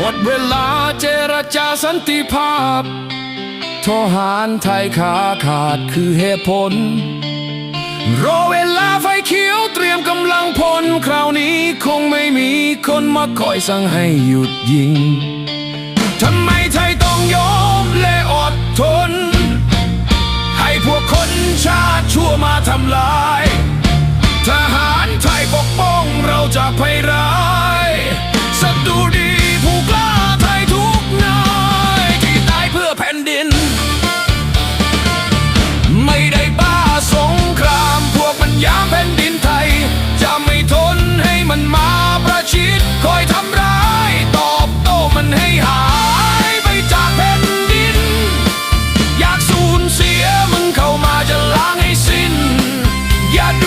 หมดเวลาเจรจาสันติภาพ ทหารไทยขาขาดคือเหตุผล รอเวลาไฟเขียวเตรียมกำลังพล คราวนี้คงไม่มีคนมาคอยสั่งให้หยุดยิง ผ่นดินไทย จะไม่ทน